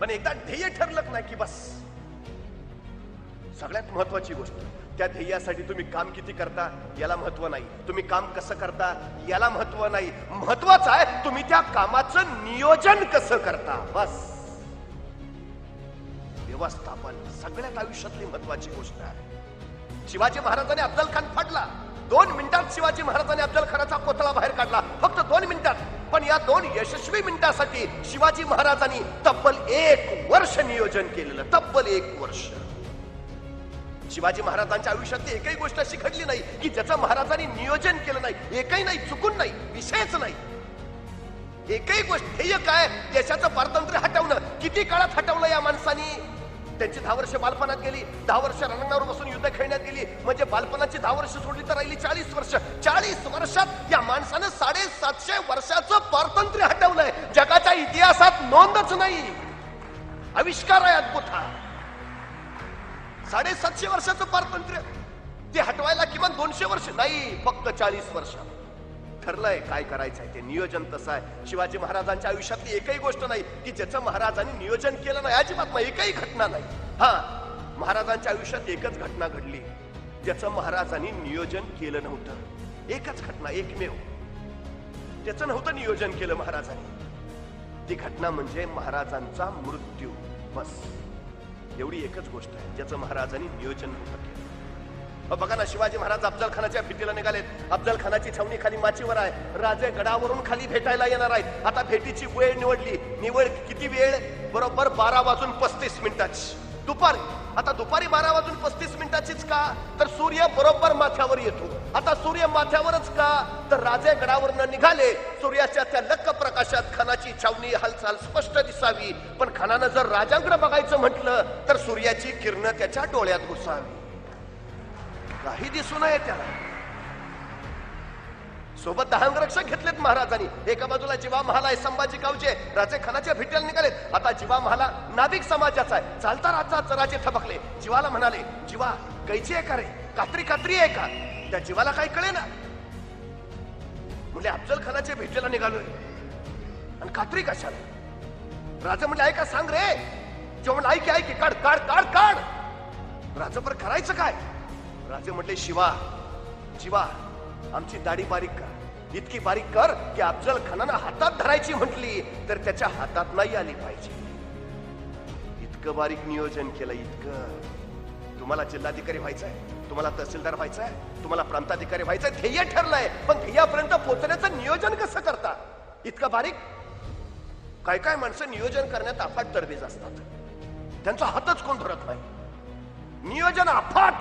पण एकदा ध्येय ठरलं नाही की बस. सगळ्यात महत्वाची गोष्ट त्या ध्येयासाठी तुम्ही काम किती करता याला महत्त्व नाही. तुम्ही काम कसं करता याला महत्त्व नाही. महत्वाचं आहे तुम्ही त्या कामाचं नियोजन कसं करता. बस. व्यवस्थापन सगळ्यात आयुष्यातली महत्वाची गोष्ट आहे. शिवाजी महाराजांनी अफजल खान फाडला. दोन मिनिटात शिवाजी महाराजांनी अफजल खानाचा कोथळा बाहेर काढला. फक्त दोन मिनिटात. पण या दोन यशस्वी मिनिटासाठी शिवाजी महाराजांनी तब्बल एक वर्ष नियोजन केलेलं तब्बल एक वर्ष. शिवाजी महाराजांच्या आयुष्यातली एकही गोष्ट अशी घडली नाही की ज्याचं महाराजांनी नियोजन केलं नाही एकही नाही चुकून नाही विषयच नाही. एकही गोष्ट ध्येय काय? देशाचं पारतंत्र्य हटवणं किती काळात हटवलं या माणसानी? त्यांची दहा वर्ष बालपणात गेली दहा वर्ष रणांगणावर बसून युद्ध खेळण्यात गेली. म्हणजे बालपणाची दहा वर्ष सोडली तर राहिली चाळीस वर्ष. चाळीस वर्षात या माणसानं साडेसातशे वर्षाचं पारतंत्र्य हटवलंय. जगाच्या इतिहासात नोंदच नाही. आविष्कार आहे अद्भुत हा. साडेसातशे वर्षाचं पारतंत्र्य ते हटवायला किमान दोनशे वर्ष नाही फक्त चाळीस वर्ष ठरलंय काय करायचंय ते नियोजन तसं आहे. शिवाजी महाराजांच्या आयुष्यातली एकही गोष्ट नाही की ज्याचं महाराजांनी नियोजन केलं नाही. अजिबात नाही एकही घटना नाही. हा महाराजांच्या आयुष्यात एकच घटना घडली. ज्याचं महाराजांनी नियोजन केलं नव्हतं. एकच घटना एकमेव. त्याचं नव्हतं नियोजन केलं महाराजांनी. ती घटना म्हणजे महाराजांचा मृत्यू. बस. एवढी एकच गोष्ट आहे. ज्याचं महाराजांनी नियोजन नव्हतं केलं. बघा ना शिवाजी महाराज अफजल खानाच्या भेटीला निघालेत. अफजल खानाची छावणी खाली माचीवर आहे. राजे गडावरून खाली भेटायला येणार आहेत. आता भेटीची वेळ निवडली. निवड किती वेळ? बरोबर बारा वाजून पस्तीस मिनिटाची. दुपारी. आता दुपारी बारा वाजून पस्तीस मिनिटाचीच का? तर सूर्य बरोबर माथ्यावर येतो. आता सूर्य माथ्यावरच का? तर राजे गडावरनं निघाले. सूर्याच्या त्या लक्क प्रकाशात खानाची छावणी हालचाल स्पष्ट दिसावी. पण खानानं जर राजांकडे बघायचं म्हटलं तर सूर्याची किरण त्याच्या डोळ्यात घुसावी. काही दिसू नये त्याला. सोबत दहा घेतलेत महाराजांनी. एका बाजूला जिवा महाला आहे संभाजी गावचे राजे खानाच्या भेटीला निघालेत. आता जिवा महाला नाभिक समाजाचा आहे. चालता राजा राजे थबकले. जीवाला म्हणाले जीवा कैची आहे का रे? कात्री कात्री आहे का? त्या जीवाला काही कळे ना म्हणजे अफजल खानाच्या भेटीला निघालोय. आणि कात्री कशाला? राजा म्हणले ऐका सांग रे. जेव्हा ऐकी ऐक काढ काढ काढ काढ. राजा पर करायचं काय? राजे म्हटले शिवा शिवा आमची दाढी बारीक कर. इतकी बारीक कर की अफजल खानानं हातात धरायची म्हटली तर त्याच्या हातात नाही आली पाहिजे. इतकं बारीक नियोजन केलं इतकं. तुम्हाला जिल्हाधिकारी व्हायचंय तुम्हाला तहसीलदार व्हायचंय तुम्हाला प्रांताधिकारी व्हायचंय ध्येय ठरलंय. पण ध्येयापर्यंत पोहोचण्याचं नियोजन कसं करता? इतकं बारीक? काय काय माणसं नियोजन करण्यात अफाट तरबेज असतात. त्यांचा हातच कोण धरत नाही? नियोजन अफाट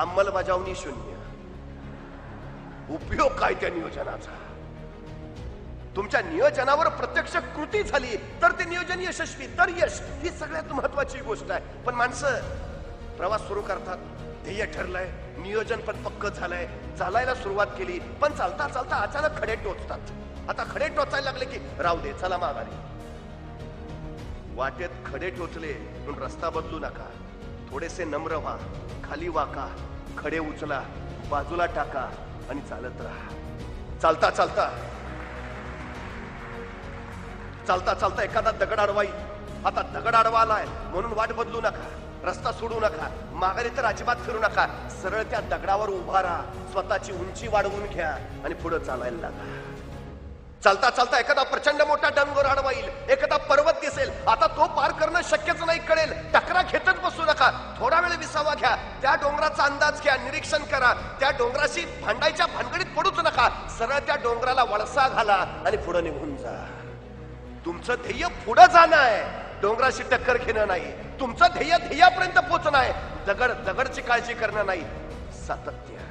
अंमलबजावणी शून्य. उपयोग काय त्या नियोजनाचा? तुमच्या नियोजनावर प्रत्यक्ष कृती झाली तर ते नियोजन यशस्वी तर यश ही सगळ्यात महत्वाची गोष्ट आहे. पण माणसं प्रवास सुरू करतात ध्येय ठरलंय नियोजन पण पक्क झालंय चालायला सुरुवात केली पण चालता चालता अचानक खडे टोचतात. आता खडे टोचायला लागले की राहू दे चला माघारी. वाटेत खडे टोचले म्हणून रस्ता बदलू नका. थोडेसे नम्र व्हा. खाली वाका. खडे उचला. बाजूला टाका आणि चालत राहा. चालता चालता. चालता चालता एखादा दगड अडवाई. आता दगड अडवा आलाय म्हणून वाट बदलू नका. रस्ता सोडू नका. माघारी तर अजिबात फिरू नका. सरळ त्या दगडावर उभा राहा. स्वतःची उंची वाढवून घ्या आणि पुढे चालायला लागा. चालता चालता एखादा प्रचंड मोठा डनगोर आडवा येईल एखादा पर्वत दिसेल. आता तो पार करणं शक्यच नाही कळेल. टकरा घेतच बसू नका. थोडा वेळ विसावा घ्या. त्या डोंगराचा अंदाज घ्या निरीक्षण करा. त्या डोंगराशी भांडायच्या भानगडीत पडूच नका. सरळ त्या डोंगराला वळसा घाला आणि पुढे निघून जा. तुमचं ध्येय पुढे जाणं आहे डोंगराशी टक्कर घेणं नाही. तुमचं ध्येय ध्येयापर्यंत पोहोचणं आहे दगड दगडची काळजी करणं नाही. सातत्य.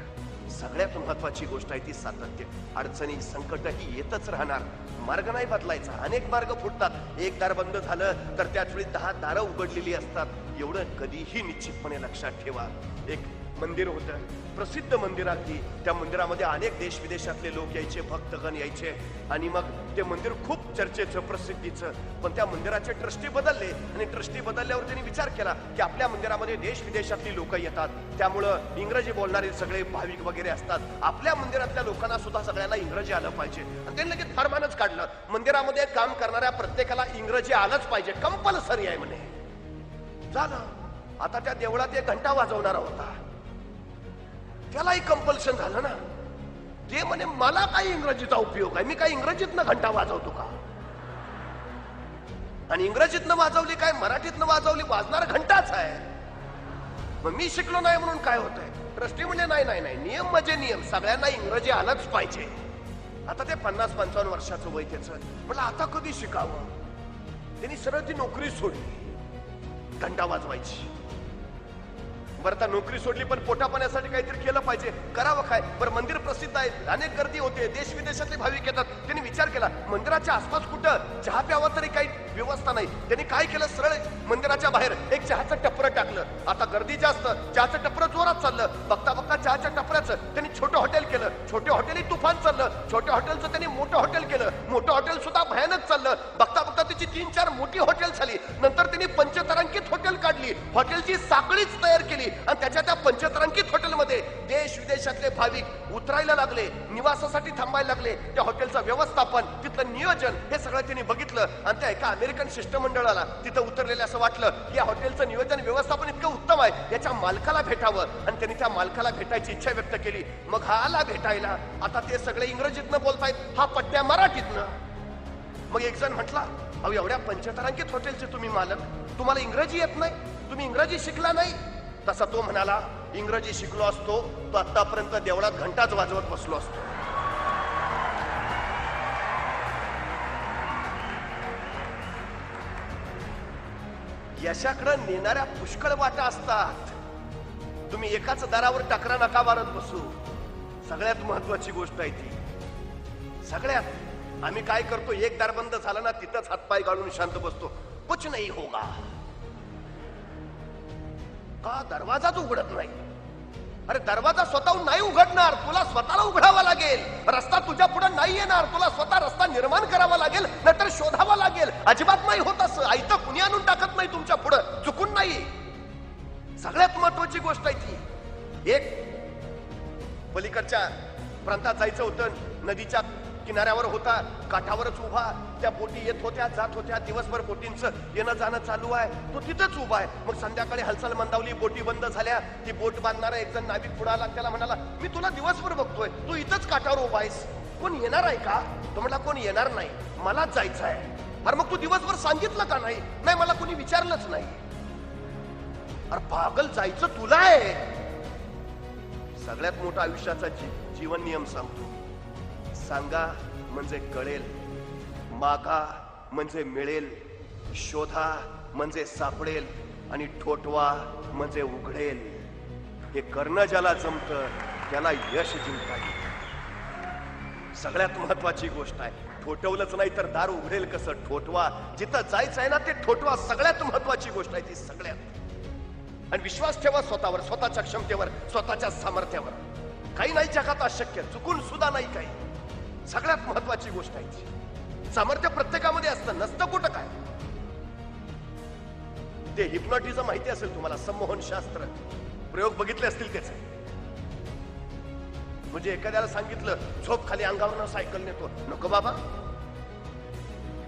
सगळ्यात महत्वाची गोष्ट आहे ती सातत्य. अडचणी संकट ही येतच राहणार. मार्ग नाही बदलायचा. अनेक मार्ग फुटतात. एक दार बंद झालं तर त्याच वेळी दहा दारं उघडलेली असतात. एवढं कधीही निश्चितपणे लक्षात ठेवा. एक मंदिर होतं. प्रसिद्ध मंदिर अगदी त्या मंदिरामध्ये अनेक देश विदेशातले लोक यायचे भक्तगण यायचे. आणि मग ते मंदिर खूप चर्चेचं प्रसिद्धीचं. पण त्या मंदिराचे ट्रस्टी बदलले. आणि ट्रस्टी बदलल्यावर त्यांनी विचार केला की आपल्या मंदिरामध्ये देश विदेशातली लोक येतात. त्यामुळं इंग्रजी बोलणारे सगळे भाविक वगैरे असतात. आपल्या मंदिरातल्या लोकांना सुद्धा सगळ्यांना इंग्रजी आलं पाहिजे. आणि त्यांनी लगेच फरमानच काढलं. मंदिरामध्ये काम करणाऱ्या प्रत्येकाला इंग्रजी आलंच पाहिजे. कंपल्सरी आहे म्हणे. झालं. आता त्या देवळात एक घंटा वाजवणारा होता. त्यालाही कंपल्शन झालं ना? ते म्हणे मला काही इंग्रजीचा उपयोग आहे? मी काय इंग्रजीतनं घंटा वाजवतो का? आणि इंग्रजीतनं वाजवली काय? मराठीतनं वाजवली? वाजणार घंटाच आहे. मग मी शिकलो नाही म्हणून काय होतंय? ट्रस्टी म्हणजे नाही नाही नाही. नियम म्हणजे नियम. सगळ्यांना इंग्रजी आलंच पाहिजे. आता ते पन्नास पंचावन्न वर्षाचं वय त्याचं. म्हटलं आता कधी शिकावं? त्यांनी सरळ ती नोकरी सोडली. घंटा वाजवायची. बरं आता नोकरी सोडली पण पोटापाण्यासाठी काहीतरी केलं पाहिजे. करावं काय? बरं मंदिर प्रसिद्ध आहे अनेक गर्दी होते. देश विदेशातले भाविक येतात. त्यांनी विचार केला मंदिराच्या आसपास कुठं? चहा प्यावा तरी काही व्यवस्था नाही. त्यांनी काय केलं? सरळ मंदिराच्या बाहेर एक चहाचं टपरं टाकलं. आता गर्दी जास्त. चहाचं टपरं जोरात चाललं. बघता बघता चहाच्या टपऱ्याचं त्यांनी छोटं हॉटेल केलं. छोटे हॉटेलही तुफान चाललं. छोट्या हॉटेलचं त्यांनी मोठं हॉटेल केलं. मोठं हॉटेल सुद्धा भयानक चाललं. बघता बघता त्याची तीन चार मोठी हॉटेल झाली. नंतर त्यांनी पंचतारांकित हॉटेल काढली. हॉटेलची साखळीच तयार केली. आणि त्याच्या त्या पंचतारांकित हॉटेलमध्ये देश विदेशातले भाविक उतरायला लागले. निवासासाठी थांबायला लागले. त्या हॉटेलचं व्यवस्थापन तिथलं नियोजन हे सगळं त्यांनी बघितलं. आणि त्या एका अमेरिकन शिष्टमंडळाला तिथं उतरलेलं असं वाटलं की या हॉटेलचं नियोजन व्यवस्थापन इतकं उत्तम आहे. याच्या मालकाला भेटावं. आणि त्यांनी त्या मालकाला भेटायची इच्छा व्यक्त केली. मग हा आला भेटायला. आता ते सगळे इंग्रजीतनं बोलतायत. हा पट्ट्या मराठीतनं. मग एक जण म्हटला अहो एवढ्या पंचतारांकित हॉटेलचे तुम्ही मालक? तुम्हाला इंग्रजी येत नाही? तुम्ही इंग्रजी शिकला नाही? तसा तो म्हणाला इंग्रजी शिकलो असतो. तो आतापर्यंत देवळात घंटाच वाजवत बसलो असतो. यशाकडे नेणाऱ्या पुष्कळ वाटा असतात. तुम्ही एकाच दरावर टकरा नका मारत बसू. सगळ्यात महत्वाची गोष्ट आहे ती. सगळ्यात. आम्ही काय करतो एक दार बंद झाला ना तिथंच हातपाय गाळून शांत बसतो. कुछ नाही होगा. का दरवाजाच उघडत नाही? अरे दरवाजा स्वतःहून नाही उघडणार तुला स्वतःला उघडावा लागेल. रस्ता तुझ्या पुढे नाही येणार तुला स्वतः रस्ता निर्माण करावा लागेल नाहीतर शोधावा लागेल. अजिबात नाही होत असं. आईतं कुणी आणून टाकत नाही तुमच्या पुढं? चुकून नाही. सगळ्यात महत्वाची गोष्ट आहे ती. एक पलीकडच्या प्रांतात जायचं होतं नदीच्या किनाऱ्यावर होता काठावरच उभा. त्या बोटी येत होत्या जात होत्या. दिवसभर बोटींचं येणं जाणं चालू आहे. तो तिथंच उभा आहे. मग संध्याकाळी हालचाल मंदावली बोटी बंद झाल्या. ती बोट बांधणारा एक जण नाविक पुढे आला. त्याला म्हणाला मी तुला दिवसभर बघतोय. तू इथंच काठावर उभा आहेस. कोण येणार आहे का? तो म्हटला कोण येणार नाही. मलाच जायचं आहे. अरे मग तू दिवसभर सांगितलं का नाही? नाही मला कोणी विचारलंच नाही. अरे पागल जायचं तुला आहे. सगळ्यात मोठा आयुष्याचा जी, जीवन नियम सांगतो. सांगा म्हणजे कळेल. मागा म्हणजे मिळेल. शोधा म्हणजे सापडेल. आणि ठोठवा म्हणजे उघडेल. हे करणं ज्याला जमत त्याला यश जिंकता येईल. सगळ्यात महत्वाची गोष्ट आहे ठोठवलंच नाही तर दार उघडेल कसं? ठोठवा जिथं जायचं आहे ना ते ठोठवा सगळ्यात महत्वाची गोष्ट आहे ती सगळ्यात. आणि विश्वास ठेवा स्वतःवर स्वतःच्या क्षमतेवर स्वतःच्या सामर्थ्यावर. काही नाही जगात अशक्य चुकून सुद्धा नाही काही. सगळ्यात महत्वाची गोष्ट आहे ती. सामर्थ्य प्रत्येकामध्ये असतं नसतं कुठं काय. ते हिप्नॉटिझम माहिती असेल तुम्हाला संमोहन शास्त्र प्रयोग बघितले असतील त्याचे. म्हणजे एखाद्याला सांगितलं झोप खाली अंगावर सायकल नेतो. नको बाबा.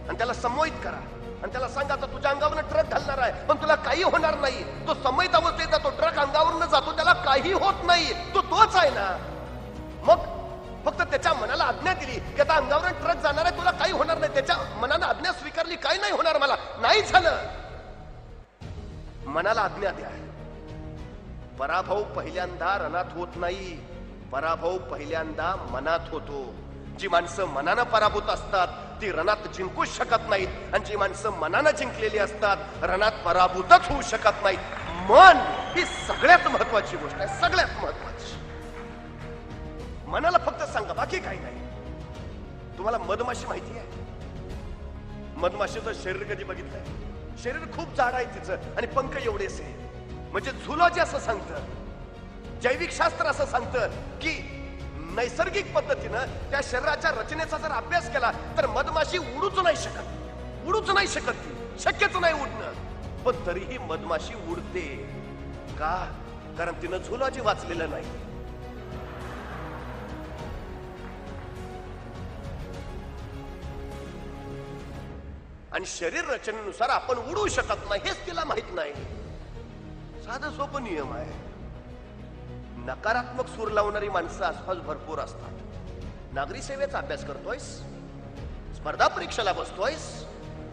आणि त्याला संमोहित करा. आणि त्याला सांगा आता तुझ्या अंगावर ट्रक घालणार आहे पण तुला काही होणार नाही. तो संमयित अवस्थेचा जातो ट्रक अंगावरून जातो त्याला काही होत नाही. तो तोच आहे ना. फक्त त्याच्या मनाला आज्ञा दिली. की आता अंगावर ट्रक जाणार आहे तुला काही होणार नाही. त्याच्या मनानं आज्ञा स्वीकारली काही नाही होणार मला. नाही झालं. मनाला आज्ञा द्या. पराभव पहिल्यांदा रणात होत नाही. पराभव पहिल्यांदा मनात होतो. जी माणसं मनानं पराभूत असतात ती रणात जिंकूच शकत नाहीत. आणि जी माणसं मनानं जिंकलेली असतात रणात पराभूतच होऊ शकत नाहीत. मन ही सगळ्यात महत्वाची गोष्ट आहे. सगळ्यात महत्वाची. मनाला फक्त सांगा बाकी काही नाही. तुम्हाला मधमाशी माहिती आहे? मधमाशीचं शरीर कधी बघितलंय? शरीर खूप जाड आहे तिचं आणि पंख एवढेच आहे म्हणजे झुलॉजी असं सांगतं. जैविक शास्त्र असं सांगतं की नैसर्गिक पद्धतीनं त्या शरीराच्या रचनेचा जर अभ्यास केला तर मधमाशी उडूच नाही शकत. उडूच नाही शकत ती. शक्यच नाही उडणं. पण तरीही मधमाशी उडते. का? कारण तिनं झुलॉजी वाचलेलं नाही. आणि शरीर रचनेनुसार आपण उडू शकत नाही हेच तिला माहीत नाही. साधं सोपं नियम आहे. नकारात्मक सूर लावणारी माणसं आसपास भरपूर असतात. नागरी सेवेचा अभ्यास करतोयस स्पर्धा परीक्षेला बसतोयस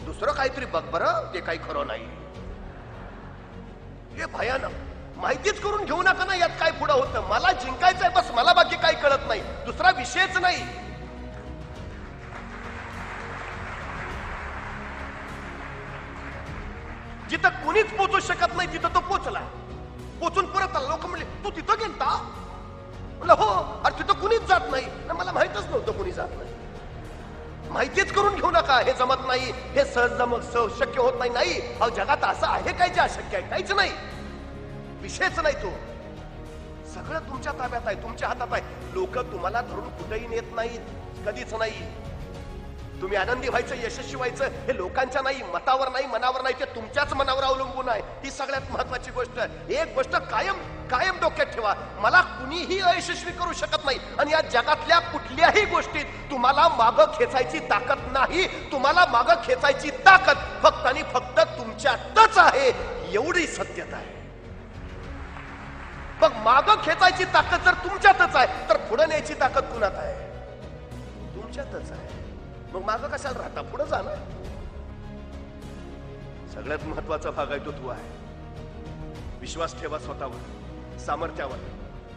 दुसरं काहीतरी बघ बरं ते काही खरं नाही. हे भयानक. माहितीच करून घेऊ नका ना यात काय पुढं होतं. मला जिंकायचंय बस मला बाकी काही कळत नाही. दुसरा विषयच नाही. जिथं कुणीच पोचू शकत नाही तिथं तो पोचला. पोचून परत आला. लोक म्हणले तू तिथं गेलता? म्हणलं हो. अरे तिथं कुणीच जात नाही. मला माहितच नव्हतं कुणी जात नाही. माहितीच करून घेऊ नका. हे जमत नाही. हे सहज जमत सहज शक्य होत नाही. नाही. अहो जगात असं आहे काय जे अशक्य आहे? काहीच नाही. विषयच नाही तो. सगळं तुमच्या ताब्यात आहे तुमच्या हातात आहे. लोक तुम्हाला धरून कुठेही नेत नाहीत. कधीच नाही. तुम्ही आनंदी व्हायचं यशस्वी व्हायचं हे लोकांच्या नाही मतावर नाही मनावर नाही ते तुमच्याच मनावर अवलंबून आहे. ही सगळ्यात महत्वाची गोष्ट एक गोष्ट कायम कायम डोक्यात ठेवा. मला कुणीही अयशस्वी करू शकत नाही. आणि या जगातल्या कुठल्याही गोष्टीत तुम्हाला मागं खेचायची ताकद नाही. तुम्हाला मागं खेचायची ताकद फक्त आणि फक्त तुमच्यातच आहे. एवढी सत्यता आहे. मग मागं खेचायची ताकद जर तुमच्यातच आहे तर पुढे न्यायची ताकद कुणात आहे? तुमच्यातच आहे. मग मागं कशाला राहता? पुढे जा ना. सगळ्यात महत्त्वाचा भाग आहे तो तू आहे. विश्वास ठेवा स्वतःवर सामर्थ्यावर.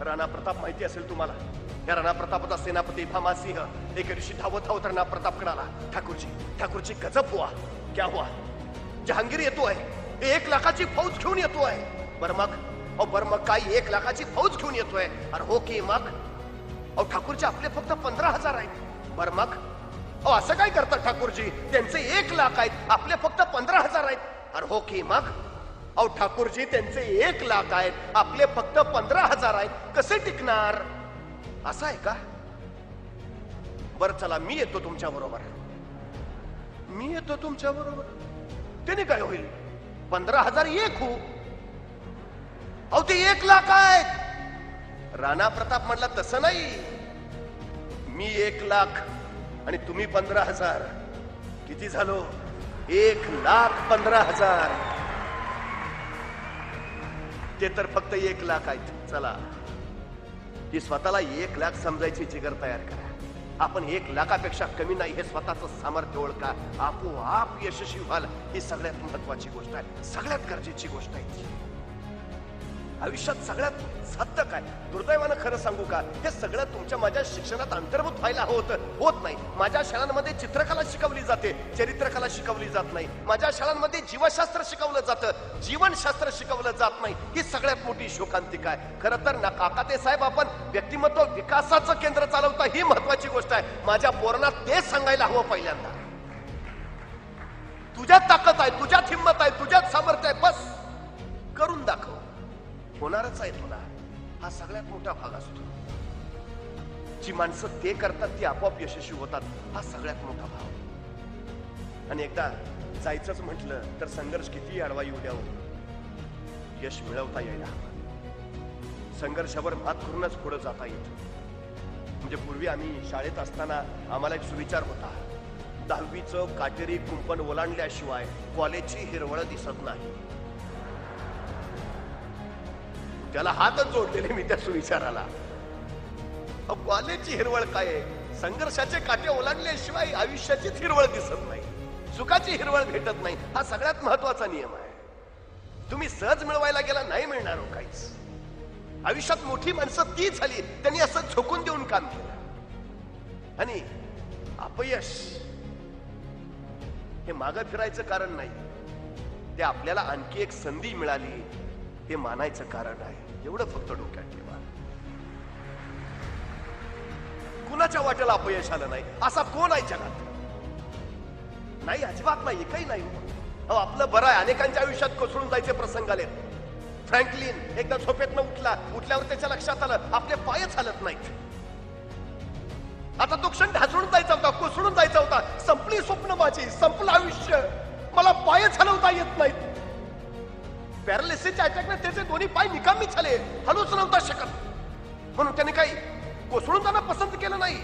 राणा प्रताप माहिती असेल तुम्हाला? या राणा प्रतापचा सेनापती भामासिंह एके दिवशी धावत धावत राणा प्रतापकडे आला ठाकूरजी ठाकूरजी गजब हुआ. क्या हुआ? जहांगीर येतो आहे. एक लाखाची फौज घेऊन येतो आहे. बरं मग अहो बरं मग काही एक लाखाची फौज घेऊन येतोय? अरे हो की मग. अहो ठाकूरचे आपले फक्त पंधरा हजार आहेत. बरं मग अहो असं काय करतात ठाकूरजी? त्यांचे एक लाख आहेत. आपले फक्त पंधरा हजार आहेत. अरे हो की मग? अहो ठाकूरजी त्यांचे एक लाख आहेत. आपले फक्त पंधरा हजार आहेत. कसे टिकणार? असं आहे का? बरं चला मी येतो तुमच्या बरोबर. मी येतो तुमच्या बरोबर. त्याने काय होईल? पंधरा हजार एक हो अहो ते एक लाख आहेत. राणा प्रताप म्हटला तसं नाही. मी एक लाख आणि तुम्ही पंधरा हजार. किती झालो? एक लाख पंधरा हजार. ते तर फक्त एक लाख आहेत. चला. ही स्वतःला एक लाख समजायची जिगर तयार करा. आपण एक लाखापेक्षा कमी नाही हे स्वतःच सामर्थ्य ओळखा. आपोआप यशस्वी व्हाल ही सगळ्यात महत्वाची गोष्ट आहे. सगळ्यात गरजेची गोष्ट आहे आयुष्यात सगळ्यात सत्य काय? दुर्दैवानं खरं सांगू का? हे सगळं तुमच्या माझ्या शिक्षणात अंतर्भूत व्हायला होत होत नाही. माझ्या शाळांमध्ये चित्रकला शिकवली जाते चरित्रकला शिकवली जात नाही. माझ्या शाळांमध्ये जीवशास्त्र शिकवलं जातं जीवनशास्त्र शिकवलं जात नाही. ही सगळ्यात मोठी शोकांतिका आहे. खरं तर ना काका ते साहेब आपण व्यक्तिमत्व विकासाचं केंद्र चालवता ही महत्वाची गोष्ट आहे. माझ्या पोरांना तेच सांगायला हवं पहिल्यांदा. तुझ्या ताकद आहे तुझ्या जी माणसं ते करतात ती आपोआप यशस्वी होतात हा सगळ्यात मोठा भाव. आणि एकदा जायचंच म्हटलं तर संघर्ष किती अडवा येऊ द्यावं. यश मिळवता यायला हवं. संघर्षावर मात करूनच पुढे जाता येत म्हणजे पूर्वी आम्ही शाळेत असताना आम्हाला एक सुविचार होता. दहावीचं काटेरी कुंपण ओलांडल्याशिवाय कॉलेजची हिरवळ दिसत नाही. त्याला हातच जोडलेले मी त्या सुविचाराला. ग्वालेची हिरवळ काय आहे? संघर्षाचे काटे ओलांडल्याशिवाय आयुष्याचीच हिरवळ दिसत नाही. सुखाची हिरवळ भेटत नाही. हा सगळ्यात महत्त्वाचा नियम आहे. तुम्ही सहज मिळवायला गेला नाही मिळणार हो काहीच. आयुष्यात मोठी माणसं ती झाली त्यांनी असं झोकून देऊन काम केलं. आणि अपयश हे मागं फिरायचं कारण नाही. ते आपल्याला आणखी एक संधी मिळाली हे मानायचं कारण आहे. एवढं फक्त डोक्यात ठेवा. कुणाच्या वाट्याला अपयश आलं नाही? असा कोण आहे जगात? नाही अजिबात नाही काही नाही हो. अहो आपलं बरं आहे. अनेकांच्या आयुष्यात कोसळून जायचे प्रसंग आले फ्रँकलिन एकदा झोपेतनं उठला उठल्यावर त्याच्या लक्षात आलं आपले पायच हलत नाहीत. आता तो क्षण ढासळून जायचा होता कोसळून जायचा होता. संपली स्वप्न माझी संपलं आयुष्य. मला पायच हलवता येत नाहीत. पॅरालिसिसच्या अटॅकने त्याचे दोन्ही पाय निकामी झाले. हलूच नव्हता शकत. म्हणून त्याने काही कोसळून जाणं पसंत केलं नाही.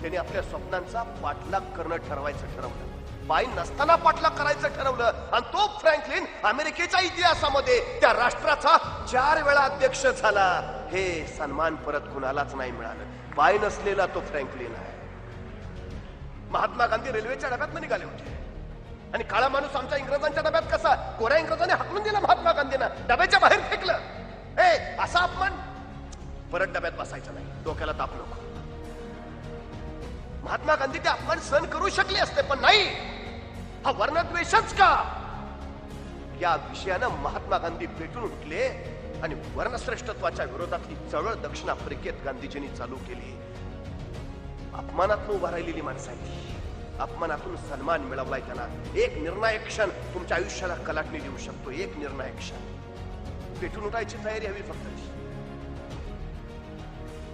त्याने आपल्या स्वप्नांचा पाठलाग करणं ठरवायचं ठरवलं. पाय नसताना पाठलाग करायचं ठरवलं. आणि तो फ्रँकलिन अमेरिकेच्या इतिहासामध्ये त्या राष्ट्राचा चार वेळा अध्यक्ष झाला. हे सन्मान परत कुणालाच नाही मिळालं. पाय नसलेला तो फ्रँकलिन आहे. महात्मा गांधी रेल्वेच्या डब्यात निघाले होते. आणि काळा माणूस आमच्या इंग्रजांच्या डब्यात कसा? कोऱ्या इंग्रजाने हाकलून दिला महात्मा गांधींना. डब्याच्या बाहेर फेकलं. ए असा अपमान परत डब्यात बसायचं नाही. डोक्याला ताप नको. महात्मा गांधी ते अपमान सहन करू शकले असते पण नाही. हा वर्णद्वेषच का? या विषयानं महात्मा गांधी पेटून उठले आणि वर्णश्रेष्ठत्वाच्या विरोधातली चळवळ दक्षिण आफ्रिकेत गांधीजींनी चालू केली. अपमानातून उभा राहिलेली माणसं ती. अपमानातून सन्मान मिळवलाय त्यांना. एक निर्णायक क्षण तुमच्या आयुष्याला कलाटणी देऊ शकतो एक निर्णायक क्षण. पेटून उठायची तयारी हवी फक्त.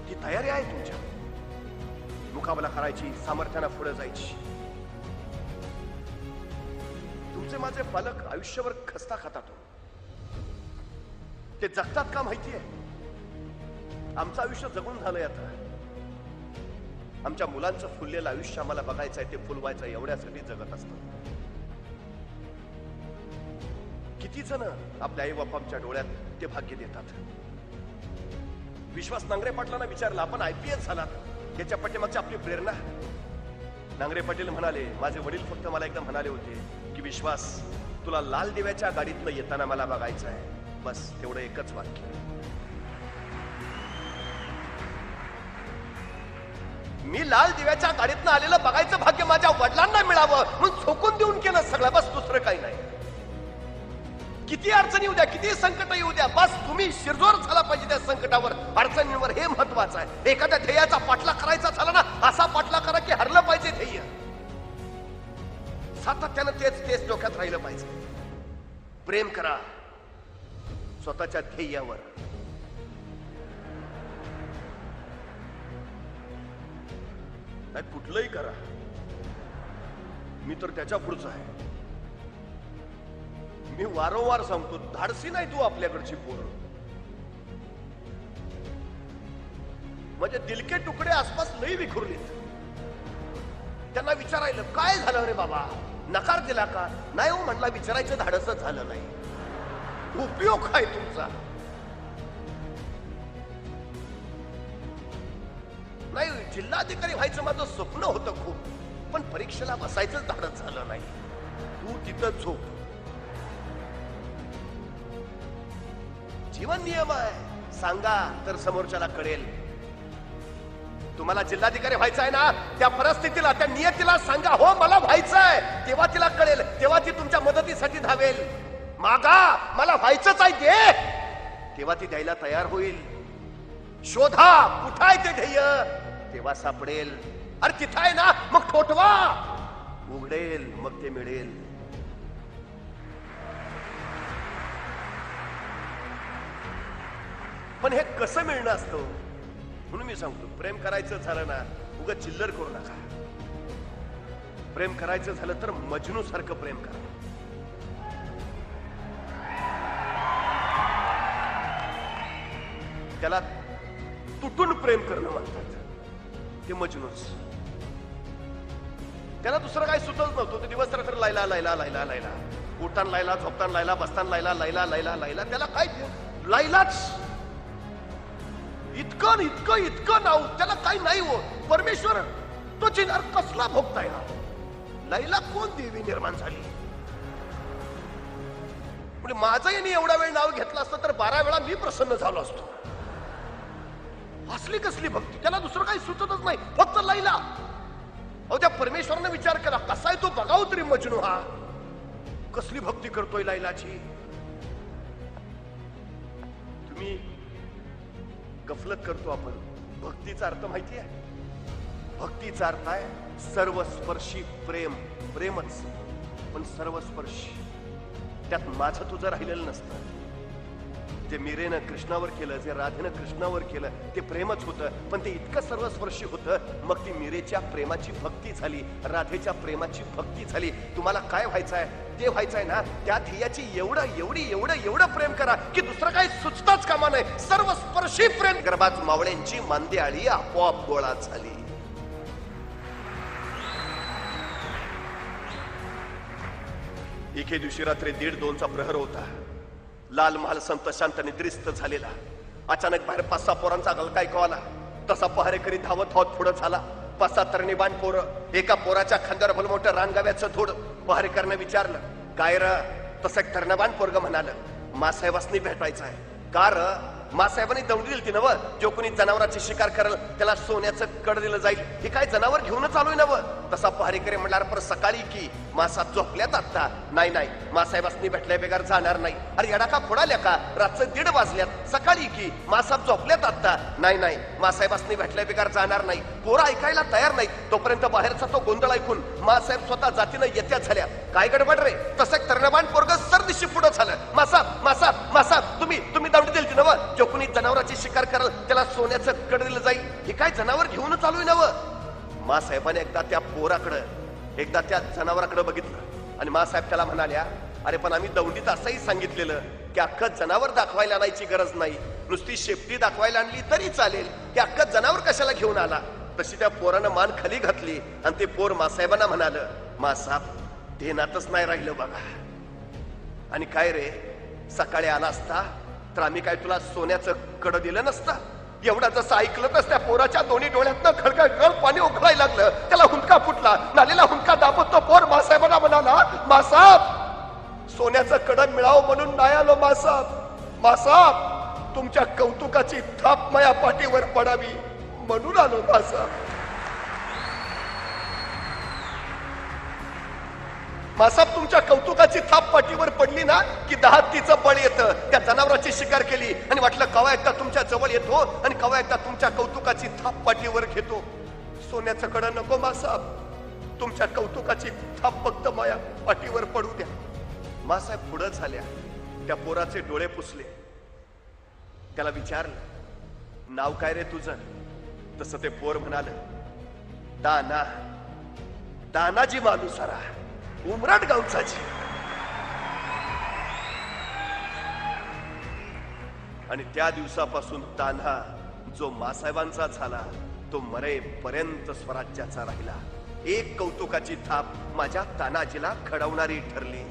ही तयारी आहे तुमच्या. मुकाबला करायची सामर्थ्यानं पुढे जायची. तुमचे माझे पालक आयुष्यभर खस्ता खातात हो. ते जगतात का माहिती आहे? आमचं आयुष्य जगून झालंय आता. आमच्या मुलांचं फुललेलं आयुष्य आम्हाला बघायचं आहे ते फुलवायचं एवढ्यासाठी जगत असतात किती जण आपल्या आई बापांच्या डोळ्यात ते भाग्य देतात. विश्वास नांगरे पाटलांना विचारलं आपण एस झालात. याच्या पाठीमागची आपली प्रेरणा? नांगरे पाटील म्हणाले माझे वडील फक्त मला एकदा म्हणाले होते की विश्वास तुला लाल दिव्याच्या गाडीतनं येताना मला बघायचं आहे. बस तेवढं एकच वाक्य. मी लाल दिव्याच्या गाडीतनं आलेलं बघायचं भाग्य माझ्या वडिलांना मिळावं म्हणून झोकून देऊन केलं सगळं. बस दुसरं काही नाही. किती अडचणी येऊ द्या किती संकट येऊ द्या बस तुम्ही शिरजोर झाला पाहिजे त्या संकटावर. अडचणींवर हे महत्वाचं आहे. एखाद्या ध्येयाचा पाठला करायचा झाला ना असा पाठला करा की हरलं पाहिजे ध्येय. सातत्यानं तेच तेच डोक्यात राहिलं पाहिजे. प्रेम करा स्वतःच्या ध्येयावर. कुठलंही करा. मी तर त्याच्या पुढचं आहे. मी वारंवार सांगतो धाडसी नाही तू आपल्याकडची पोर. म्हणजे दिलके तुकडे आसपास लई विखुरलेत. त्यांना विचारायला काय झालं रे बाबा? नकार दिला का? नाही हो म्हणला विचारायचं धाडस झालं नाही. उपयोग काय तुमचा? नाही जिल्हाधिकारी व्हायचं माझं स्वप्न होतं खूप पण परीक्षेला बसायचं धाडस झालं नाही. तू तिथं झोप. जीवन नियम आहे. सांगा तर समोरच्याला कळेल. तुम्हाला जिल्हाधिकारी व्हायचं आहे ना त्या परिस्थितीला त्या नियतीला सांगा हो मला व्हायचं आहे तेव्हा तिला कळेल तेव्हा ती तुमच्या मदतीसाठी धावेल. मागा मला व्हायचंच आहे ते तेव्हा ती द्यायला तयार होईल. शोधा कुठं आहे ते ध्येय? तेव्हा सापडेल. अरे तिथं आहे ना मग ठोठवा. उघडेल मग ते मिळेल. पण हे कसं मिळणं असतं? म्हणून मी सांगतो प्रेम करायचं झालं ना उगा चिल्लर करू नका. प्रेम करायचं झालं तर मजनू सारखं प्रेम करा. त्याला तुटून प्रेम करणं म्हणतात. ते मजनूच. त्याला दुसरं काही सुचत नव्हतं. ते दिवस रात्र लायला लायला लायला लायला. उठताना लायला झोपताना लायला बसताना लायला लायला लायला लायला त्याला काय लायलाच. इतकं इतकं इतकं नाव त्याला काही नाही हो. परमेश्वर तो चिनार कसला भोगताय हा? लैला कोण देवी निर्माण झाली? म्हणजे माझं यांनी एवढा वेळ नाव घेतलं असतं तर बारा वेळा मी प्रसन्न झालो असतो. असली कसली भक्ती? त्याला दुसरं काही सुचतच नाही. फक्त लैला अहो त्या परमेश्वरानं विचार केला कसा आहे तो बघाव तरी मजनू हा? कसली भक्ती करतोय लैलाची तुम्ही गफलत करतो आपण. भक्तीचा अर्थ माहिती आहे? भक्तीचा अर्थ आहे सर्वस्पर्शी प्रेम प्रेमच. पण सर्वस्पर्शी त्यात माझं तुझं राहिलेलं नसतं. जे मीरेनं कृष्णावर केलं जे राधेनं कृष्णावर केलं ते प्रेमच होतं. पण ते इतकं सर्वस्पर्शी होतं. मग ती मीरेच्या प्रेमाची भक्ती झाली. राधेच्या प्रेमाची भक्ती झाली. तुम्हाला काय व्हायचं आहे ते व्हायचंय ना त्या ध्येयाची एवढं एवढी एवढं एवढं प्रेम करा की दुसरं काही सुचताच कामा नये. सर्वस्पर्शी प्रेम. गर्भात मावळ्यांची मांदियाळी आपोआप गोळा झाली. एके दिवशी रात्री दीड दोनचा प्रहर होता. लाल महाल संत शांत निद्रिस्त झालेला. अचानक बाहेर पाच सहा पोरांचा गलका ऐकू आला तसा पहारेकरी धावत धावत पुढे झाला. पाच सात तरणीबाण पोरं. एका पोराच्या खांद्यावर भलमोठं रानगाव्याचं धूड पहारेकरनं विचारलं. काय र? तसं एक तरणबाण पोरग म्हणाल. मासाहेबासनी भेटायचं आहे. का र? मासाहेबांनी दौडी दिली नव. जो कोणी जनावराची शिकार करेल त्याला सोन्याचं कड दिलं जाईल. हे काय जनावर घेऊनच आलोय नव? तसा पहारेकरी म्हणणार पर सकाळी की मासा झोपल्यात आता. नाही नाही मासाहेबासनी भेटल्या बेगार जाणार नाही. अरे येडा का फोडाल्या का? रातचं दीड वाजल्यात. सकाळी की मासा झोपल्यात आता. नाही नाही मासाहेबासनी भेटल्या बेगार जाणार नाही. पोरं ऐकायला तयार नाही तोपर्यंत बाहेरचा तो गोंधळ ऐकून मासाहेब स्वतः जातीनं येत्या झाल्या. काय गडबड रे? तसं तरणबाण पोरग सरदिशी पुढं झालं. मासाब मासाब मासाब तुम्ही तुम्ही दावडी दिली नव. जो कुणी जनावराची शिकार कराल त्याला सोन्याचं कड दिलं जाईल. हे काय जनावर घेऊनच आलोय नव? मासाहेबाने एकदा त्या पोराकडं एकदा त्या जनावराकडे बघितलं. आणि मासाहेब त्याला म्हणाल्या अरे पण आम्ही दौंडीत असंही सांगितलेलं की अख्खं जनावर दाखवायला आणायची गरज नाही. नुसती शेपटी दाखवायला आणली तरी चालेल. की अख्खं जनावर कशाला घेऊन आला? तशी त्या पोरानं मान खाली घातली आणि ते पोर मासाहेबांना म्हणाल मासाब ते नातच नाही राहिलं बघा. आणि काय रे? सकाळी आला असता तर आम्ही काय तुला सोन्याचं कड दिलं नसतं? एवढं जसं ऐकलं तस त्या पोराच्या दोन्ही डोळ्यातनं खळखळ पाणी उघडायला लागलं. त्याला हुंदका फुटला. नालीला हुंदका दाबत तो पोर मासाहेबांना म्हणाला मासाब सोन्याचं कडन मिळावं म्हणून नाही आलो मासाब मासाब तुमच्या कौतुकाची थाप माया पाठीवर पडावी म्हणून आलो मासाब मासाब तुमच्या कौतुकाची थाप पाठीवर पडली ना की दहा तिचं बळ येतं. त्या जनावराची शिकार केली आणि वाटलं कवा एकदा तुमच्या जवळ येतो आणि कवा एकदा तुमच्या कौतुकाची थाप पाठीवर घेतो. सोन्याचं कडं नको मासाब. तुमच्या कौतुकाची थाप फक्त माया पाठीवर पडू द्या. मासाहेब पुढं झाल्या. त्या पोराचे डोळे पुसले. त्याला विचारलं नाव काय रे तुझं? तसं ते पोर म्हणाल दाना. दानाजी मानुसारा उमराट गावचाची. आणि त्या दिवसापासून तान्हा जो मासाहेबांचा झाला तो मरेपर्यंत स्वराज्याचा राहिला. एक कौतुकाची थाप माझ्या तानाजीला घडवणारी ठरली.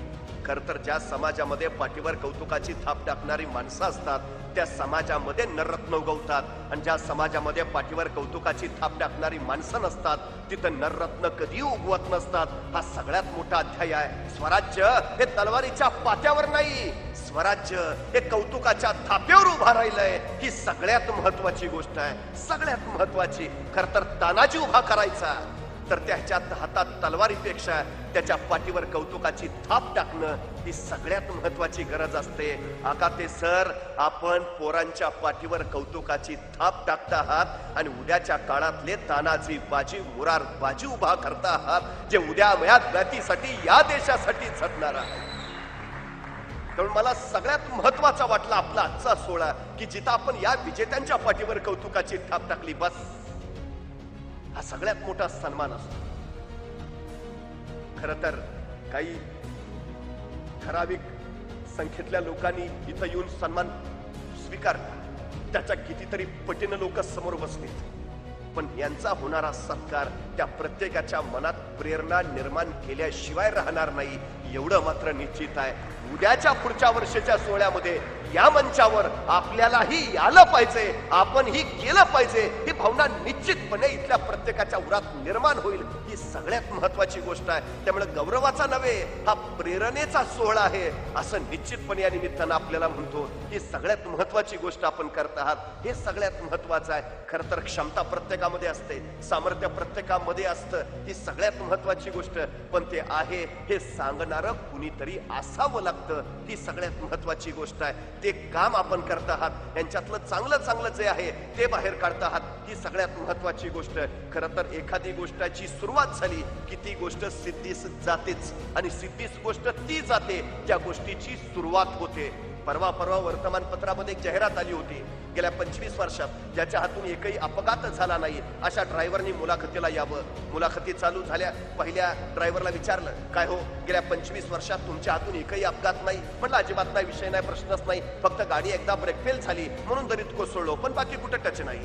खर तर ज्या समाजामध्ये पाठीवर कौतुकाची थाप टाकणारी माणसं असतात त्या समाजामध्ये नररत्न उगवतात आणि ज्या समाजामध्ये पाठीवर कौतुकाची थाप टाकणारी माणसं नसतात तिथं नररत्न कधी उगवत नसतात. हा सगळ्यात मोठा अध्याय आहे. स्वराज्य हे तलवारीच्या पात्यावर नाही. स्वराज्य हे कौतुकाच्या थाप्यावर उभा राहिलंय. ही सगळ्यात महत्वाची गोष्ट आहे. सगळ्यात महत्वाची खर तर तानाजी उभा करायचा. तर त्याच्यात हातात तलवारीपेक्षा त्याच्या पाठीवर कौतुकाची थाप टाकणं ही सगळ्यात महत्वाची गरज असते. आका ते सर आपण पोरांच्या पाठीवर कौतुकाची थाप टाकता आहात आणि उद्याच्या काळातले तानाजी बाजी मुरार बाजी उभा करता आहात जे उद्या मयात गतीसाठी या देशासाठी झटणार आहे त्यामुळे मला सगळ्यात महत्त्वाचा वाटला आपला आजचा सोहळा की जिथं आपण या विजेत्यांच्या पाठीवर कौतुकाची थाप टाकली बस. हा सगळ्यात मोठा सन्मान असतो. खर तर काही ठराविक संख्येतल्या लोकांनी इथं येऊन सन्मान स्वीकारला त्याच्या कितीतरी पटीनं लोक समोर बसले. पण यांचा होणारा सत्कार त्या प्रत्येकाच्या मनात प्रेरणा निर्माण केल्याशिवाय राहणार नाही एवढं मात्र निश्चित आहे. उद्याच्या पुढच्या वर्षाच्या सोहळ्यामध्ये या मंचावर आपल्यालाही आलं पाहिजे आपण ही केलं पाहिजे भावना निश्चितपणे इथल्या प्रत्येकाच्या उरात निर्माण होईल. ही सगळ्यात महत्वाची गोष्ट आहे. त्यामुळे गौरवाचा नव्हे हा प्रेरणेचा सोहळा आहे. असं निश्चितपणे या निमित्तानं आपल्याला म्हणतो ही सगळ्यात महत्वाची गोष्ट आपण करत आहात. हे सगळ्यात महत्वाचं आहे. खर तर क्षमता प्रत्येकामध्ये असते. सामर्थ्य प्रत्येकामध्ये असतं. ही सगळ्यात महत्वाची गोष्ट. पण ते आहे हे सांगणारं कुणीतरी असावं लागतं. ही सगळ्यात महत्वाची गोष्ट आहे. ते काम आपण करत आहात. यांच्यातलं चांगलं चांगलं जे आहे ते बाहेर काढत आहात. ही सगळ्यात महत्वाची गोष्ट खर तर एखादी गोष्टाची सुरुवात झाली की ती गोष्ट सिद्धीस जातेच. आणि सिद्धीस गोष्ट ती जाते त्या गोष्टीची सुरुवात होते. परवा परवा वर्तमानपत्रामध्ये एक जाहिरात आली होती. गेल्या पंचवीस वर्षात ज्याच्या हातून एकही अपघात झाला नाही अशा ड्रायव्हरनी मुलाखतीला यावं. मुलाखती चालू झाल्या पहिल्या ड्रायव्हरला विचारलं काय हो गेल्या पंचवीस वर्षात तुमच्या हातून एकही अपघात नाही? म्हटलं अजिबात नाही विषय नाही प्रश्नच नाही. फक्त गाडी एकदा ब्रेक फेल झाली म्हणून दरीत कोसळलो पण बाकी कुठं टच नाही.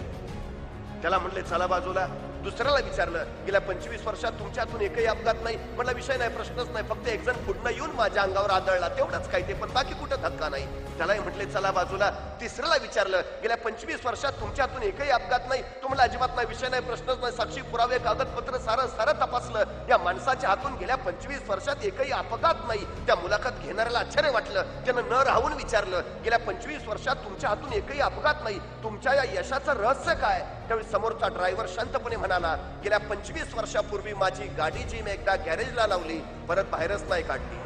त्याला म्हणले चला बाजूला. दुसऱ्याला विचारलं गेल्या पंचवीस वर्षात तुमच्यातून एकही अपघात नाही? म्हणला विषय नाही प्रश्नच नाही फक्त एक जण पुढनं येऊन माझ्या अंगावर आदळला तेवढंच काही ते पण बाकी कुठं धक्का नाही. त्यालाही म्हटले चला बाजूला. तिसऱ्याला विचारलं गेल्या पंचवीस वर्षात तुमच्यातून एकही अपघात नाही? तुम्हाला अजिबात नाही विषय नाही प्रश्नच नाही साक्षी पुरावे कागदपत्र सारं सारं तपासलं. या माणसाच्या हातून गेल्या पंचवीस वर्षात एकही अपघात नाही. त्या मुलाखत घेणाऱ्याला आश्चर्य वाटलं. त्यानं न राहून विचारलं गेल्या पंचवीस वर्षात तुमच्या हातून एकही अपघात नाही? तुमच्या या यशाचं रहस्य काय? त्यावेळी समोरचा ड्रायव्हर शांतपणे म्हणाला गेल्या पंचवीस वर्षापूर्वी माझी गाडी जी मी एकदा गॅरेजला लावली परत बाहेरच नाही काढली.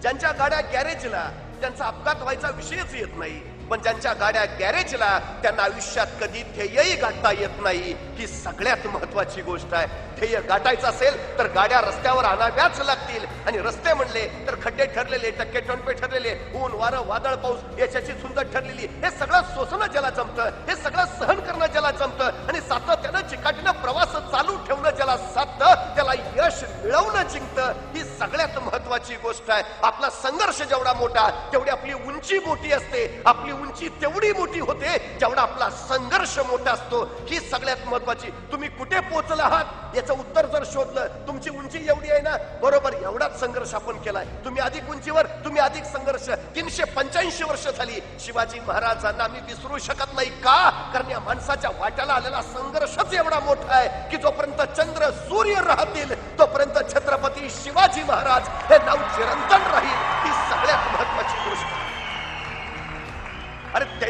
ज्यांच्या गाड्या गॅरेजला त्यांचा अपघात व्हायचा विषयच येत नाही. पण ज्यांच्या गाड्या गॅरेजला त्यांना आयुष्यात कधी ध्येयही गाठता येत नाही. ही सगळ्यात महत्वाची गोष्ट आहे. ध्येय गाठायचं असेल तर गाड्या रस्त्यावर आणाव्याच लागतील. आणि रस्ते म्हणले तर खड्डे ठरलेले टक्के टणपे ठरलेले ऊन वारं वादळ पाऊस याच्याची सुंदर ठरलेली. हे सगळं सोसणं ज्याला जमतं हे सगळं सहन करणं ज्याला जमतं आणि सातत्यानं चिकाटीनं प्रवास चालू ठेवणं ज्याला साधतं त्याला यश मिळवणं जिंकतं ही सगळ्यात महत्वाची गोष्ट आहे. आपला संघर्ष जेवढा मोठा तेवढी आपली उंची मोठी असते. आपली उंची तेवढी मोठी होते जेवढा आपला संघर्ष मोठा असतो. ही सगळ्यात महत्वाची. तुम्ही कुठे पोहोचला आहात? याचं उत्तर जर शोधलं तुमची उंची एवढी आहे ना? बरोबर एवढाच संघर्ष आपण केलाय. तुम्ही अधिक उंचीवर तुम्ही अधिक संघर्ष. तीनशे पंच्याऐंशी वर्ष झाली. शिवाजी महाराजांना मी विसरू शकत नाही का? कारण या माणसाच्या वाट्याला आलेला संघर्षच एवढा मोठा आहे की जोपर्यंत चंद्र सूर्य राहतील तोपर्यंत छत्रपती शिवाजी महाराज हे नाव चिरंतन राहील.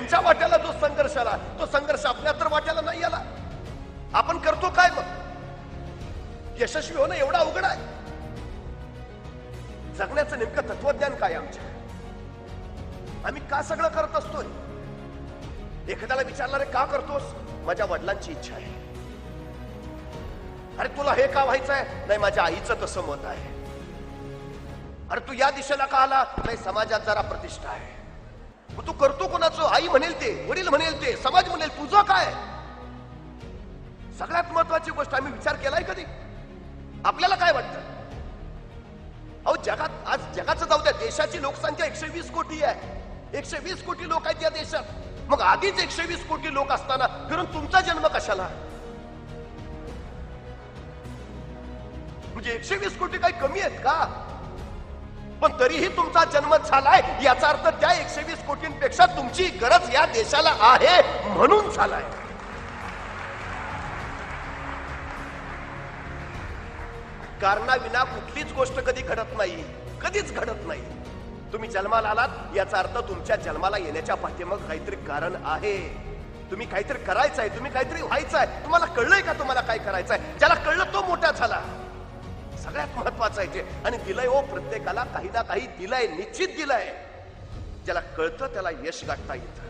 त्यांच्या वाट्याला जो संघर्ष आला तो संघर्ष आपल्या तर वाट्याला नाही आला. आपण करतो काय मग? यशस्वी होणं एवढा अवघड आहे. जगण्याचं नेमकं तत्वज्ञान काय आमच्या? आम्ही का सगळं करत असतोय? एखाद्याला विचारणारे का करतोस? माझ्या वडिलांची इच्छा आहे. अरे तुला हे का व्हायचं आहे नाही माझ्या आईचं तसं मत आहे. अरे तू या दिशेला का आला? नाही समाजात जरा प्रतिष्ठा आहे. तू करतो कोणाचं? आई म्हणेल ते वडील म्हणेल ते समाज म्हणेल तुझं काय? सगळ्यात महत्वाची गोष्ट आम्ही विचार केलाय कधी? आपल्याला काय वाटतं? अहो जगात आज जगाचं जाऊ द्या देशाची लोकसंख्या एकशे वीस कोटी आहे. एकशे वीस कोटी लोक आहेत या देशात. मग आधीच एकशे वीस कोटी लोक असताना फिरून तुमचा जन्म कशाला? म्हणजे एकशे वीस कोटी काही कमी आहेत का? पण तरीही तुमचा जन्म झालाय याचा अर्थ त्या एकशे वीस कोटींपेक्षा तुमची गरज या देशाला आहे म्हणून झालाय. कारणाविना कुठलीच गोष्ट कधी घडत नाही कधीच घडत नाही. तुम्ही जन्माला आलात याचा अर्थ तुमच्या जन्माला येण्याच्या पाठीमाग काहीतरी कारण आहे. तुम्ही काहीतरी करायचं आहे तुम्ही काहीतरी व्हायचं आहे तुम्हाला कळलंय का तुम्हाला काय करायचं आहे ज्याला कळलं तो मोठा झाला. सगळ्यात महत्वाचं आहे ते आणि दिलंय हो प्रत्येकाला काही ना काही दिलंय निश्चित दिलंय. ज्याला कळतं त्याला यश गाठता येतं.